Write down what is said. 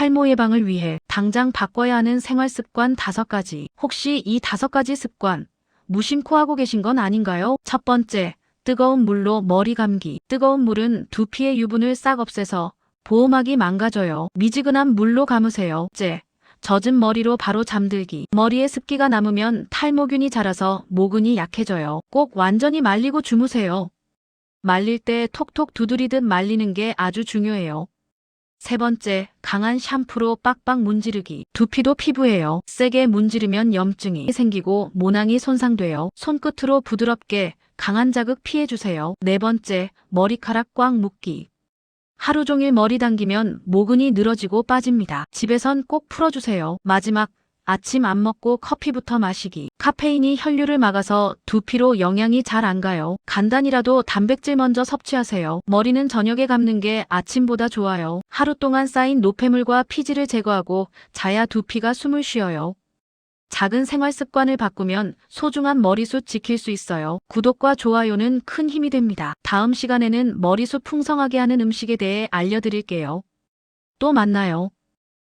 탈모 예방을 위해 당장 바꿔야 하는 생활 습관 다섯 가지. 혹시 이 다섯 가지 습관 무심코 하고 계신 건 아닌가요? 첫 번째, 뜨거운 물로 머리 감기. 뜨거운 물은 두피의 유분을 싹 없애서 보호막이 망가져요. 미지근한 물로 감으세요. 째, 젖은 머리로 바로 잠들기. 머리에 습기가 남으면 탈모균이 자라서 모근이 약해져요. 꼭 완전히 말리고 주무세요. 말릴 때 톡톡 두드리듯 말리는 게 아주 중요해요. 세 번째, 강한 샴푸로 빡빡 문지르기. 두피도 피부예요. 세게 문지르면 염증이 생기고 모낭이 손상돼요. 손끝으로 부드럽게 강한 자극 피해주세요. 네 번째, 머리카락 꽉 묶기. 하루 종일 머리 당기면 모근이 늘어지고 빠집니다. 집에선 꼭 풀어주세요. 마지막, 아침 안 먹고 커피부터 마시기. 카페인이 혈류를 막아서 두피로 영양이 잘 안 가요. 간단히라도 단백질 먼저 섭취하세요. 머리는 저녁에 감는 게 아침보다 좋아요. 하루 동안 쌓인 노폐물과 피지를 제거하고 자야 두피가 숨을 쉬어요. 작은 생활 습관을 바꾸면 소중한 머리숱 지킬 수 있어요. 구독과 좋아요는 큰 힘이 됩니다. 다음 시간에는 머리숱 풍성하게 하는 음식에 대해 알려드릴게요. 또 만나요.